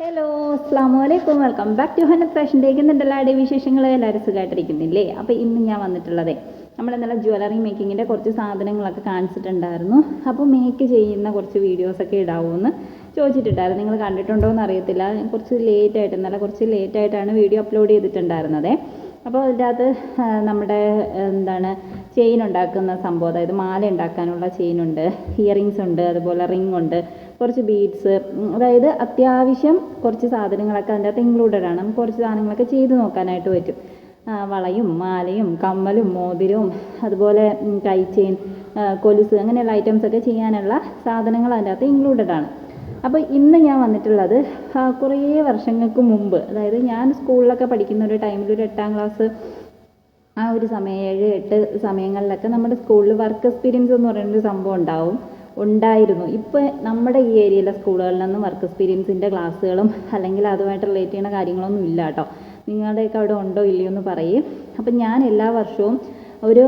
Hello അസ്സാം വലൈക്കും welcome back to Hanath fashion take ആടെ വിശേഷങ്ങൾ? എല്ലാവരും സുഖമായിട്ടിരിക്കുന്നില്ലേ അപ്പോൾ ഇന്ന് ഞാൻ വന്നിട്ടുള്ളത് നമ്മൾ ഇന്നലെ ജ്വല്ലറി മേക്കിങ്ങിന്റെ കുറച്ച് സാധനങ്ങളൊക്കെ കാണിച്ചിട്ടുണ്ടായിരുന്നു. അപ്പോൾ മേക്ക് ചെയ്യുന്ന കുറച്ച് വീഡിയോസൊക്കെ ഇടാവുമെന്ന് ചോദിച്ചിട്ടുണ്ടായിരുന്നു. നിങ്ങൾ കണ്ടിട്ടുണ്ടോ എന്ന് അറിയത്തില്ല. കുറച്ച് ലേറ്റ് ആയിട്ട് ഇന്നലെ കുറച്ച് ലേറ്റ് ആയിട്ടാണ് വീഡിയോ അപ്ലോഡ് ചെയ്തിട്ടുണ്ടായിരുന്നത്. അപ്പോൾ അതിന്റെ അകത്ത് നമ്മുടെ എന്താണ് ചെയിൻ ഉണ്ടാക്കുന്ന സംഭവം. അതായത് മാല ഉണ്ടാക്കാനുള്ള ചെയിനുണ്ട് ഇയറിങ്സ് ഉണ്ട് അതുപോലെ റിംഗ് ഉണ്ട് കുറച്ച് ബീഡ്സ് അതായത് അത്യാവശ്യം കുറച്ച് സാധനങ്ങളൊക്കെ അതിന്റെ അകത്ത് ഇൻക്ലൂഡഡ് ആണ്. നമുക്ക് കുറച്ച് സാധനങ്ങളൊക്കെ ചെയ്ത് നോക്കാനായിട്ട് പറ്റും. വളയും മാലയും കമ്മലും മോതിരവും അതുപോലെ കൈ ചെയിൻ കൊലുസ് അങ്ങനെയുള്ള ഐറ്റംസ് ഒക്കെ ചെയ്യാനുള്ള സാധനങ്ങൾ അതിന്റെ അകത്ത് ഇൻക്ലൂഡഡ് ആണ്. അപ്പോൾ ഇന്ന് ഞാൻ വന്നിട്ടുള്ളത് കുറേ വർഷങ്ങൾക്ക് മുമ്പ് അതായത് ഞാൻ സ്കൂളിലൊക്കെ പഠിക്കുന്ന ഒരു ടൈമിൽ ഒരു എട്ടാം ക്ലാസ് ആ ഒരു സമയം ഏഴ് എട്ട് സമയങ്ങളിലൊക്കെ നമ്മുടെ സ്കൂളിൽ വർക്ക് എക്സ്പീരിയൻസ് എന്ന് പറയുന്നൊരു സംഭവം ഉണ്ടാവും. ഉണ്ടായിരുന്നു. ഇപ്പോൾ നമ്മുടെ ഈ ഏരിയയിലെ സ്കൂളുകളിലൊന്നും വർക്ക് എക്സ്പീരിയൻസിന്റെ ക്ലാസ്സുകളും അല്ലെങ്കിൽ അതുമായിട്ട് റിലേറ്റ് ചെയ്യുന്ന കാര്യങ്ങളൊന്നും ഇല്ല കേട്ടോ. നിങ്ങളുടെയൊക്കെ അവിടെ ഉണ്ടോ ഇല്ലയോ എന്ന് പറയും. അപ്പം ഞാൻ എല്ലാ വർഷവും ഒരു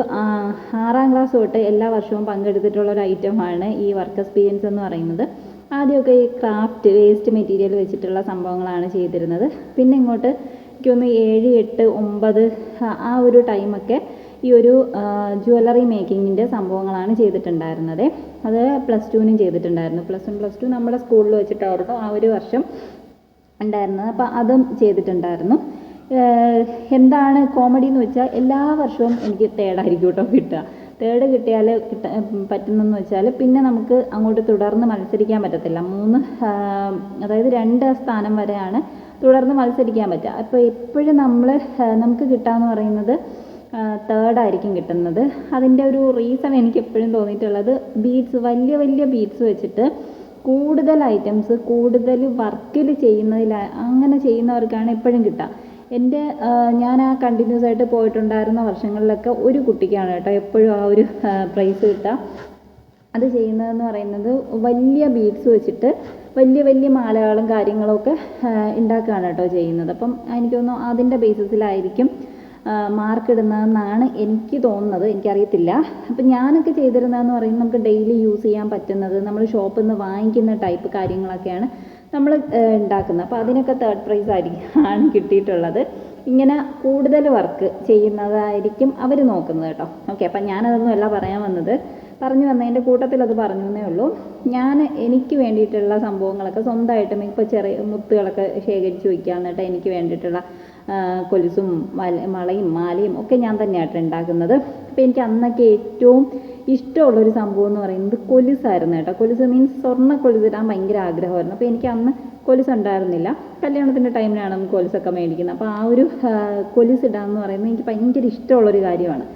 ആറാം ക്ലാസ് തൊട്ട് എല്ലാ വർഷവും പങ്കെടുത്തിട്ടുള്ള ഒരു ഐറ്റമാണ് ഈ വർക്ക് എക്സ്പീരിയൻസ് എന്ന് പറയുന്നത്. ആദ്യമൊക്കെ ഈ ക്രാഫ്റ്റ് വേസ്റ്റ് മെറ്റീരിയൽ വെച്ചിട്ടുള്ള സംഭവങ്ങളാണ് ചെയ്തിരുന്നത്. പിന്നെ ഇങ്ങോട്ട് എനിക്കൊന്ന് ഏഴ് എട്ട് ഒമ്പത് ആ ഒരു ടൈമൊക്കെ ഈ ഒരു ജ്വല്ലറി മേക്കിങ്ങിന്റെ സംഭവങ്ങളാണ് ചെയ്തിട്ടുണ്ടായിരുന്നത്. അത് പ്ലസ് ടുവിനും ചെയ്തിട്ടുണ്ടായിരുന്നു. പ്ലസ് വൺ പ്ലസ് ടു നമ്മുടെ സ്കൂളിൽ വെച്ചിട്ടായിരുന്നു ആ ഒരു വർഷം ഉണ്ടായിരുന്നത്. അപ്പോൾ അതും ചെയ്തിട്ടുണ്ടായിരുന്നു. എന്താണ് കോമഡി എന്ന് വെച്ചാൽ എല്ലാ വർഷവും എനിക്ക് തേർഡായിരിക്കും കേട്ടോ കിട്ടുക. തേർഡ് കിട്ടിയാൽ കിട്ട പറ്റുന്നെന്ന് വെച്ചാൽ പിന്നെ നമുക്ക് അങ്ങോട്ട് തുടർന്ന് മത്സരിക്കാൻ പറ്റത്തില്ല. മൂന്ന് അതായത് രണ്ട് സ്ഥാനം വരെയാണ് തുടർന്ന് മത്സരിക്കാൻ പറ്റുക. അപ്പോൾ എപ്പോഴും നമ്മൾ നമുക്ക് കിട്ടുക എന്ന് പറയുന്നത് തേർഡ് ആയിരിക്കും കിട്ടുന്നത്. അതിന്റെ ഒരു റീസൺ എനിക്ക് എപ്പോഴും തോന്നിയിട്ടുള്ളത് ബീഡ്സ് വലിയ വലിയ ബീഡ്സ് വെച്ചിട്ട് കൂടുതൽ ഐറ്റംസ് കൂടുതൽ വർക്കിൽ ചെയ്യുന്നതിൽ അങ്ങനെ ചെയ്യുന്നവർക്കാണ് എപ്പോഴും കിട്ടുക. എന്റെ ഞാൻ ആ കണ്ടിന്യൂസ് ആയിട്ട് പോയിട്ടുണ്ടായിരുന്ന വർഷങ്ങളിലൊക്കെ ഒരു കുട്ടിക്കാണ് കേട്ടോ എപ്പോഴും ആ ഒരു പ്രൈസ് കിട്ടുക. അത് ചെയ്യുന്നതെന്ന് പറയുന്നത് വലിയ ബീഡ്സ് വെച്ചിട്ട് വലിയ വലിയ മാലകളും കാര്യങ്ങളും ഒക്കെ ഉണ്ടാക്കുകയാണ് കേട്ടോ ചെയ്യുന്നത്. അപ്പം എനിക്ക് തോന്നുന്നു അതിന്റെ ബേസിസിലായിരിക്കും മാർക്ക് ഇടുന്നതെന്നാണ് എനിക്ക് തോന്നുന്നത്. എനിക്കറിയത്തില്ല. അപ്പം ഞാനൊക്കെ ചെയ്തിരുന്നതെന്ന് പറയുന്നത് നമുക്ക് ഡെയിലി യൂസ് ചെയ്യാൻ പറ്റുന്നത് നമ്മൾ ഷോപ്പിൽ നിന്ന് വാങ്ങിക്കുന്ന ടൈപ്പ് കാര്യങ്ങളൊക്കെയാണ് നമ്മൾ ഉണ്ടാക്കുന്നത് അപ്പോൾ അതിനൊക്കെ തേർഡ് പ്രൈസ് ആയിരിക്കും ആണ് കിട്ടിയിട്ടുള്ളത്. ഇങ്ങനെ കൂടുതൽ വർക്ക് ചെയ്യുന്നതായിരിക്കും അവർ നോക്കുന്നത് കേട്ടോ. ഓക്കെ അപ്പം ഞാനതൊന്നും അല്ല പറയാൻ വന്നത്. പറഞ്ഞു വന്നതിന്റെ കൂട്ടത്തിൽ അത് പറഞ്ഞു എന്നേ ഉള്ളൂ. ഞാൻ എനിക്ക് വേണ്ടിയിട്ടുള്ള സംഭവങ്ങളൊക്കെ സ്വന്തമായിട്ടും ഇപ്പോൾ ചെറിയ മുത്തുകളൊക്കെ ശേഖരിച്ച് വയ്ക്കുക എന്നിട്ട് എനിക്ക് വേണ്ടിയിട്ടുള്ള കൊലുസും മല വളയും മാലയും ഒക്കെ ഞാൻ തന്നെയായിട്ട് ഉണ്ടാക്കുന്നത്. അപ്പോൾ എനിക്ക് അന്നൊക്കെ ഏറ്റവും ഇഷ്ടമുള്ളൊരു സംഭവം എന്ന് പറയുന്നത് കൊലുസായിരുന്നു കേട്ടോ. കൊലുസ് മീൻസ് സ്വർണ കൊലുസ് ഇടാൻ ഭയങ്കര ആഗ്രഹമായിരുന്നു. അപ്പോൾ എനിക്ക് അന്ന് കൊലുസ് ഉണ്ടായിരുന്നില്ല. കല്യാണത്തിന്റെ ടൈമിലാണ് കൊലുസൊക്കെ മേടിക്കുന്നത്. അപ്പോൾ ആ ഒരു കൊലുസ് ഇടാന്ന് പറയുന്നത് എനിക്ക് ഭയങ്കര ഇഷ്ടമുള്ളൊരു കാര്യമാണ്.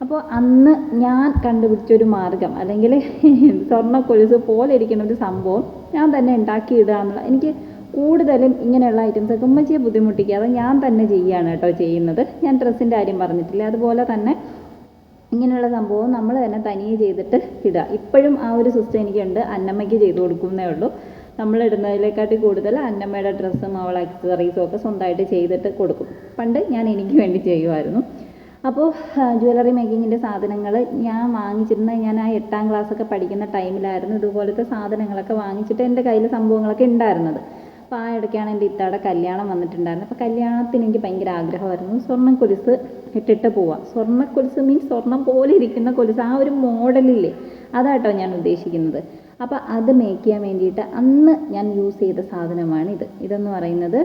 അപ്പോൾ അന്ന് ഞാൻ കണ്ടുപിടിച്ചൊരു മാർഗം അല്ലെങ്കിൽ സ്വർണ കൊലുസ് പോലെ ഇരിക്കുന്ന ഒരു സംഭവം ഞാൻ തന്നെ ഉണ്ടാക്കി ഇടുക എന്നുള്ള എനിക്ക് കൂടുതലും ഇങ്ങനെയുള്ള ഐറ്റംസ് ഒക്കെ ഉമ്മച്ചിയെ ബുദ്ധിമുട്ടിക്കാതെ ഞാൻ തന്നെ ചെയ്യുകയാണ് കേട്ടോ ചെയ്യുന്നത്. ഞാൻ ഡ്രസ്സിന്റെ കാര്യം പറഞ്ഞിട്ടില്ല. അതുപോലെ തന്നെ ഇങ്ങനെയുള്ള സംഭവം നമ്മൾ തന്നെ തനിയെ ചെയ്തിട്ട് ഇടുക. ഇപ്പോഴും ആ ഒരു സിസ്റ്റം എനിക്കുണ്ട്. അന്നമ്മയ്ക്ക് ചെയ്തു കൊടുക്കുന്നേ ഉള്ളൂ. നമ്മൾ ഇടുന്നതിനെക്കാട്ടി കൂടുതൽ അന്നമ്മയുടെ ഡ്രസ്സും അവൾ അക്സസറീസും ഒക്കെ സ്വന്തമായിട്ട് ചെയ്തിട്ട് കൊടുക്കും. പണ്ട് ഞാൻ എനിക്ക് വേണ്ടി ചെയ്യുമായിരുന്നു. അപ്പോൾ ജ്വല്ലറി മേക്കിങ്ങിന്റെ സാധനങ്ങൾ ഞാൻ വാങ്ങിച്ചിരുന്ന ഞാൻ ആ എട്ടാം ക്ലാസ്സൊക്കെ പഠിക്കുന്ന ടൈമിലായിരുന്നു ഇതുപോലത്തെ സാധനങ്ങളൊക്കെ വാങ്ങിച്ചിട്ട് എന്റെ കയ്യിൽ സംഭവങ്ങളൊക്കെ ഉണ്ടായിരുന്നത്. അപ്പോൾ ആ ഇടയ്ക്കാണ് എന്റെ ഇത്താടെ കല്യാണം വന്നിട്ടുണ്ടായിരുന്നത്. അപ്പോൾ കല്യാണത്തിന് എനിക്ക് ഭയങ്കര ആഗ്രഹമായിരുന്നു. സ്വർണം കൊലുസ് ഇട്ടിട്ട് പോവാം. സ്വർണ കൊലുസ് മീൻസ് സ്വർണം പോലെ ഇരിക്കുന്ന കൊലുസ്. ആ ഒരു മോഡലില്ലേ അതാട്ടോ ഞാൻ ഉദ്ദേശിക്കുന്നത്. അപ്പോൾ അത് മേക്ക് ചെയ്യാൻ വേണ്ടിയിട്ട് അന്ന് ഞാൻ യൂസ് ചെയ്ത സാധനമാണ് ഇത് ഇതെന്ന് പറയുന്നത്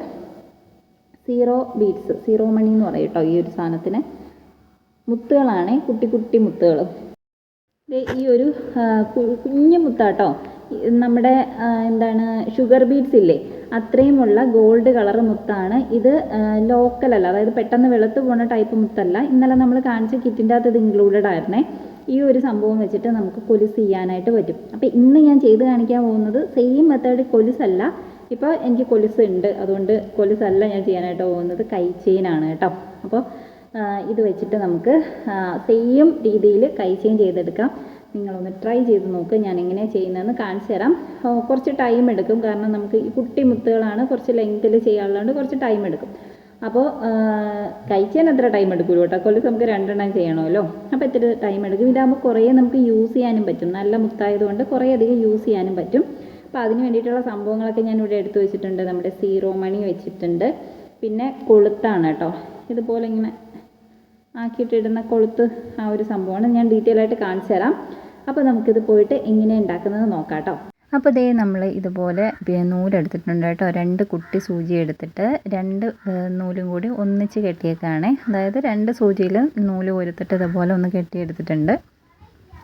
സീറോ ബീഡ്സ് സീറോ മണി എന്ന് പറയും കേട്ടോ ഈ ഒരു സാധനത്തിന്. മുത്തുകളാണേ കുട്ടി കുട്ടി മുത്തുകൾ ഈ ഒരു കുഞ്ഞു മുത്താട്ടോ. നമ്മുടെ എന്താണ് ഷുഗർ ബീഡ്സ് ഇല്ലേ? അത്രയുമുള്ള ഗോൾഡ് കളർ മുത്താണ്. ഇത് ലോക്കൽ അല്ല. അതായത് പെട്ടെന്ന് വെളുത്തു പോകുന്ന ടൈപ്പ് മുത്തല്ല. ഇന്നലെ നമ്മൾ കാണിച്ച കിറ്റിന്റെ അകത്ത് ഇത് ഇൻക്ലൂഡഡ് ആയിരുന്നേ. ഈ ഒരു സംഭവം വെച്ചിട്ട് നമുക്ക് കൊലുസ് ചെയ്യാനായിട്ട് പറ്റും. അപ്പോൾ ഇന്ന് ഞാൻ ചെയ്ത് കാണിക്കാൻ പോകുന്നത് സെയിം മെത്തേഡ് കൊലുസല്ല. ഇപ്പോൾ എനിക്ക് കൊലുസ് ഉണ്ട്. അതുകൊണ്ട് കൊലുസല്ല ഞാൻ ചെയ്യാനായിട്ട് പോകുന്നത് കൈ ചെയിനാണ് കേട്ടോ. അപ്പോൾ ഇത് വെച്ചിട്ട് നമുക്ക് സെയിം രീതിയിൽ കൈ ചെയിൻ ചെയ്തെടുക്കാം. നിങ്ങളൊന്ന് ട്രൈ ചെയ്ത് നോക്ക്. ഞാൻ എങ്ങനെയാണ് ചെയ്യുന്നതെന്ന് കാണിച്ചു തരാം. കുറച്ച് ടൈം എടുക്കും. കാരണം നമുക്ക് ഈ കുട്ടി മുത്തുകളാണ് കുറച്ച് ലെങ്ത്തിൽ ചെയ്യാനുള്ളതുകൊണ്ട് കുറച്ച് ടൈം എടുക്കും. അപ്പോൾ കഴിക്കാൻ അത്ര ടൈം എടുക്കുമല്ലോ കേട്ടോ. കൊല്ലം നമുക്ക് രണ്ടെണ്ണം ചെയ്യണമല്ലോ. അപ്പോൾ ഇത്തിരി ടൈം എടുക്കും. ഇതാകുമ്പോൾ കുറേ നമുക്ക് യൂസ് ചെയ്യാനും പറ്റും. നല്ല മുത്തായതുകൊണ്ട് കുറേ അധികം യൂസ് ചെയ്യാനും പറ്റും. അപ്പോൾ അതിന് വേണ്ടിയിട്ടുള്ള സംഭവങ്ങളൊക്കെ ഞാൻ ഇവിടെ എടുത്തു വെച്ചിട്ടുണ്ട്. നമ്മുടെ സീറോ മണി വെച്ചിട്ടുണ്ട്. പിന്നെ കൊളുത്താണ് കേട്ടോ. ഇതുപോലെ ഇങ്ങനെ ആക്കിയിട്ടിടുന്ന കൊളുത്ത് ആ ഒരു സംഭവമാണ്. ഞാൻ ഡീറ്റെയിൽ ആയിട്ട് കാണിച്ചു തരാം. അപ്പോൾ നമുക്കിത് പോയിട്ട് എങ്ങനെ ഉണ്ടാക്കുന്നത് നോക്കാം കേട്ടോ അപ്പോൾ ഇതേ നമ്മൾ ഇതുപോലെ നൂലെടുത്തിട്ടുണ്ട് കേട്ടോ. രണ്ട് കുട്ടി സൂചി എടുത്തിട്ട് രണ്ട് നൂലും കൂടി ഒന്നിച്ച് കെട്ടിയേക്കാണ്. അതായത് രണ്ട് സൂചിയിലും നൂൽ കോരുത്തിട്ട് ഇതുപോലെ ഒന്ന് കെട്ടിയെടുത്തിട്ടുണ്ട്.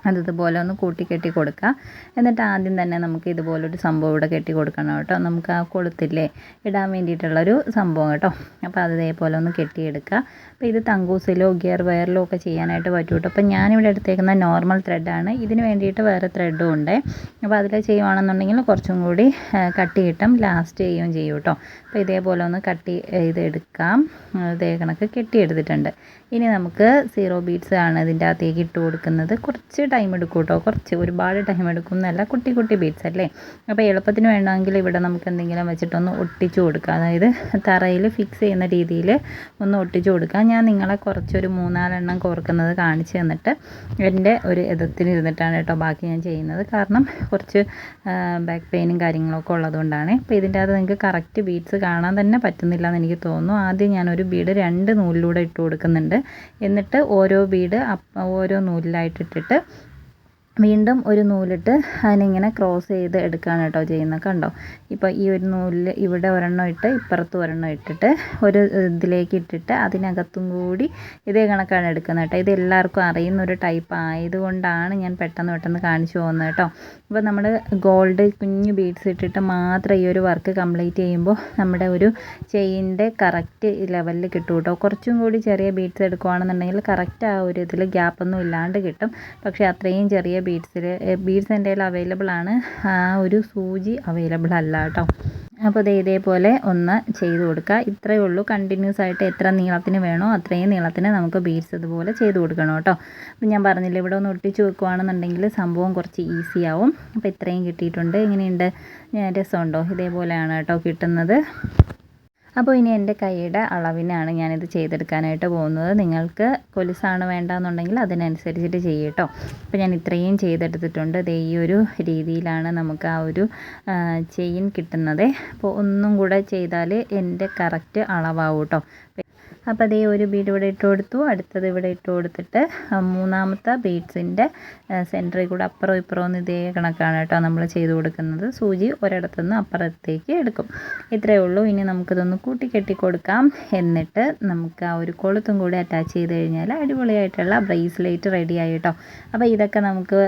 അത് ഇതുപോലെ ഒന്ന് കൂട്ടി കെട്ടി കൊടുക്കുക. എന്നിട്ട് ആദ്യം തന്നെ നമുക്ക് ഇതുപോലൊരു സംഭവം ഇവിടെ കെട്ടി കൊടുക്കണം കേട്ടോ. നമുക്ക് ആ കൊളുത്തില്ലേ ഇടാൻ വേണ്ടിയിട്ടുള്ളൊരു സംഭവം കേട്ടോ. അപ്പോൾ അത് ഇതേപോലെ ഒന്ന് കെട്ടിയെടുക്കുക. അപ്പോൾ ഇത് തങ്കൂസിലോ ഗിയർ വയറിലോ ഒക്കെ ചെയ്യാനായിട്ട് പറ്റും കേട്ടോ. അപ്പോൾ ഞാനിവിടെ എടുത്തേക്കുന്ന നോർമൽ ത്രെഡാണ് ഇതിന് വേണ്ടിയിട്ട് വേറെ ത്രെഡും ഉണ്ട്. അപ്പോൾ അതിൽ ചെയ്യുവാണെന്നുണ്ടെങ്കിൽ കുറച്ചും കൂടി കട്ട് കിട്ടും. ലാസ്റ്റ് ചെയ്യുകയും ചെയ്യും കേട്ടോ. അപ്പോൾ ഇതേപോലെ ഒന്ന് കട്ട് ചെയ്ത് എടുക്കാം. ഇതേ കണക്ക് കെട്ടിയെടുത്തിട്ടുണ്ട്. ഇനി നമുക്ക് സീറോ ബീഡ്സ് ആണ് ഇതിന്റെ അകത്തേക്ക് ഇട്ട് കൊടുക്കുന്നത്. കുറച്ച് ടൈം എടുക്കും കേട്ടോ കുറച്ച് ഒരുപാട് ടൈം എടുക്കും എന്നല്ല കുട്ടി കുട്ടി ബീഡ്സ് അല്ലേ? അപ്പോൾ എളുപ്പത്തിന് വേണമെങ്കിൽ ഇവിടെ നമുക്ക് എന്തെങ്കിലും വെച്ചിട്ടൊന്ന് ഒട്ടിച്ചു കൊടുക്കുക അതായത് തറയിൽ ഫിക്സ് ചെയ്യുന്ന രീതിയിൽ ഒന്ന് ഒട്ടിച്ചു കൊടുക്കുക ഞാൻ നിങ്ങളെ കുറച്ചൊരു മൂന്നാലെണ്ണം കോർക്കുന്നത് കാണിച്ചു തന്നിട്ട് എന്റെ ഒരു എതത്തിന് ഇരുന്നിട്ടാണ് കേട്ടോ ബാക്കി ഞാൻ ചെയ്യുന്നത്. കാരണം കുറച്ച് ബാക്ക് പെയിനും കാര്യങ്ങളൊക്കെ ഉള്ളതുകൊണ്ടാണ്. അപ്പോൾ ഇതിന്റെ അകത്ത് നിങ്ങൾക്ക് കറക്റ്റ് ബീഡ്സ് കാണാൻ തന്നെ പറ്റുന്നില്ല എന്ന് എനിക്ക് തോന്നുന്നു. ആദ്യം ഞാനൊരു ബീഡ് രണ്ട് നൂലിലൂടെ ഇട്ട് കൊടുക്കുന്നുണ്ട്. എന്നിട്ട് ഓരോ ബീഡ് ഓരോ നൂലിലായിട്ട് ഇട്ടിട്ട് വീണ്ടും ഒരു നൂലിട്ട് അതിനിങ്ങനെ ക്രോസ് ചെയ്ത് എടുക്കുകയാണ് കേട്ടോ ചെയ്യുന്നത്. കണ്ടോ? ഇപ്പോൾ ഈ ഒരു നൂലിൽ ഇവിടെ ഒരെണ്ണം ഇട്ട് ഇപ്പുറത്ത് ഒരെണ്ണം ഇട്ടിട്ട് ഒരു ഇതിലേക്ക് ഇട്ടിട്ട് അതിനകത്തും കൂടി ഇതേ കണക്കാണ് എടുക്കുന്നത് കേട്ടോ. ഇത് എല്ലാവർക്കും അറിയുന്ന ഒരു ടൈപ്പ് ആയതുകൊണ്ടാണ് ഞാൻ പെട്ടെന്ന് പെട്ടെന്ന് കാണിച്ചു പോകുന്നത് കേട്ടോ. ഇപ്പോൾ നമ്മൾ ഗോൾഡ് കുഞ്ഞു ബീഡ്സ് ഇട്ടിട്ട് മാത്രം ഈ ഒരു വർക്ക് കംപ്ലീറ്റ് ചെയ്യുമ്പോൾ നമ്മുടെ ഒരു ചെയിന്റെ കറക്റ്റ് ലെവലിൽ കിട്ടും കേട്ടോ. കുറച്ചും കൂടി ചെറിയ ബീഡ്സ് എടുക്കുകയാണെന്നുണ്ടെങ്കിൽ കറക്റ്റ് ആ ഒരു ഇതിൽ ഗ്യാപ്പൊന്നും ഇല്ലാണ്ട് കിട്ടും. പക്ഷേ അത്രയും ചെറിയ ബീഡ്സിൽ ബീഡ്സ് എന്റെ കയ്യിൽ അവൈലബിൾ ആണ്. ആ ഒരു സൂചി അവൈലബിൾ അല്ല കേട്ടോ. അപ്പോൾ ദേ ഇതേപോലെ ഒന്ന് ചെയ്ത് കൊടുക്കുക ഇത്രയേ ഉള്ളൂ. കണ്ടിന്യൂസ് ആയിട്ട് എത്ര നീളത്തിന് വേണോ അത്രയും നീളത്തിന് നമുക്ക് ബീഡ്സ് ഇതുപോലെ ചെയ്ത് കൊടുക്കണം കേട്ടോ. അപ്പം ഞാൻ പറഞ്ഞില്ല ഇവിടെ ഒന്ന് ഒട്ടിച്ച് വെക്കുകയാണെന്നുണ്ടെങ്കിൽ സംഭവം കുറച്ച് ഈസി ആവും. അപ്പോൾ ഇത്രയും കിട്ടിയിട്ടുണ്ട്. എങ്ങനെയുണ്ട്? രസമുണ്ടോ? ഇതേപോലെയാണ് കേട്ടോ കിട്ടുന്നത്. അപ്പോൾ ഇനി എന്റെ കൈയുടെ അളവിനാണ് ഞാനിത് ചെയ്തെടുക്കാനായിട്ട് പോകുന്നത്. നിങ്ങൾക്ക് കൊലുസാണ് വേണ്ടാന്നുണ്ടെങ്കിൽ അതിനനുസരിച്ചിട്ട് ചെയ്യട്ടോ. അപ്പോൾ ഞാൻ ഇത്രയും ചെയ്തെടുത്തിട്ടുണ്ട്. ദേ ഈ ഒരു രീതിയിലാണ് നമുക്ക് ആ ഒരു ചെയിൻ കിട്ടുന്നത്. അപ്പോൾ ഒന്നും കൂടെ ചെയ്താൽ എന്റെ കറക്റ്റ് അളവാവും കേട്ടോ. അപ്പോൾ അതേ ഒരു ബീഡ് ഇവിടെ ഇട്ട് കൊടുത്തു. അടുത്തത് ഇവിടെ ഇട്ട് കൊടുത്തിട്ട് മൂന്നാമത്തെ ബീഡ്സിന്റെ സെന്ററിൽ കൂടെ അപ്പുറം ഇപ്പുറം ഒന്ന് ഇതേ കണക്കാണ് കേട്ടോ നമ്മൾ ചെയ്ത് കൊടുക്കുന്നത്. സൂചി ഒരിടത്തുനിന്ന് അപ്പുറത്തേക്ക് എടുക്കും. ഇത്രയേ ഉള്ളൂ. ഇനി നമുക്കിതൊന്ന് കൂട്ടിക്കെട്ടി കൊടുക്കാം. എന്നിട്ട് നമുക്ക് ആ ഒരു കൊളുത്തും കൂടി അറ്റാച്ച് ചെയ്ത് കഴിഞ്ഞാൽ അടിപൊളിയായിട്ടുള്ള ബ്രേസ്ലെറ്റ് റെഡി ആയി കേട്ടോ. അപ്പോൾ ഇതൊക്കെ നമുക്ക്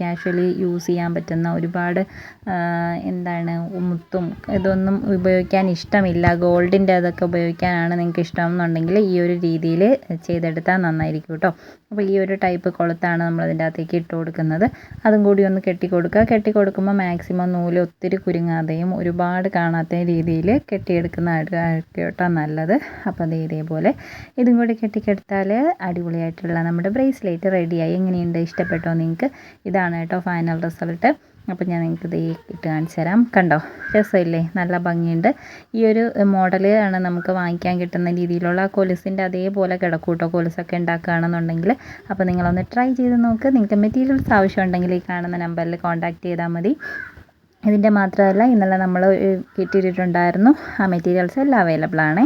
കാഷ്വലി യൂസ് ചെയ്യാൻ പറ്റുന്ന ഒരുപാട് എന്താണ് മുത്തും ഇതൊന്നും ഉപയോഗിക്കാൻ ഇഷ്ടമില്ല. ഗോൾഡിന്റെ അതൊക്കെ ഉപയോഗിക്കാനാണ് നിങ്ങൾക്ക് ഇഷ്ടം. എന്നുണ്ടെങ്കിൽ ഈ ഒരു രീതിയിൽ ചെയ്തെടുത്താൽ നന്നായിരിക്കും കേട്ടോ. അപ്പോൾ ഈ ഒരു ടൈപ്പ് കൊളുത്താണ് നമ്മൾ അതിന്റെ അകത്തേക്ക് ഇട്ട് കൊടുക്കുന്നത്. അതും കൂടി ഒന്ന് കെട്ടി കൊടുക്കുക കെട്ടി കൊടുക്കുമ്പോൾ മാക്സിമം നൂൽ ഒത്തിരി കുരുങ്ങാതെയും ഒരുപാട് കാണാത്ത രീതിയിൽ കെട്ടിയെടുക്കുന്നതായിരിക്കും കേട്ടോ നല്ലത്. അപ്പോൾ അത് ഇതേപോലെ. ഇതും കൂടി കെട്ടിക്കെടുത്താൽ അടിപൊളിയായിട്ടുള്ള നമ്മുടെ ബ്രേസ്ലെറ്റ് റെഡിയായി എങ്ങനെയുണ്ട്? ഇഷ്ടപ്പെട്ടോ നിങ്ങൾക്ക്? ഇതാണ് കേട്ടോ ഫൈനൽ റിസൾട്ട് അപ്പോൾ ഞാൻ നിങ്ങൾക്ക് ഇത് ഇട്ട് കാണിച്ചു തരാം. കണ്ടോ? രസമില്ലേ? നല്ല ഭംഗിയുണ്ട്. ഈ ഒരു മോഡൽ ആണ് നമുക്ക് വാങ്ങിക്കാൻ കിട്ടുന്ന രീതിയിലുള്ള കൊലുസിന്റെ അതേപോലെ കിടക്കും കേട്ടോ കൊലുസൊക്കെ ഉണ്ടാക്കുകയാണെന്നുണ്ടെങ്കിൽ. അപ്പോൾ നിങ്ങളൊന്ന് ട്രൈ ചെയ്ത് നോക്ക്. നിങ്ങൾക്ക് മെറ്റീരിയൽസ് ആവശ്യമുണ്ടെങ്കിൽ ഈ കാണുന്ന നമ്പറിൽ കോൺടാക്റ്റ് ചെയ്താൽ മതി. ഇതിന്റെ മാത്രമല്ല ഇന്നലെ നമ്മൾ കിട്ടിയിട്ടുണ്ടായിരുന്നു. ആ മെറ്റീരിയൽസ് എല്ലാം അവൈലബിൾ ആണ്.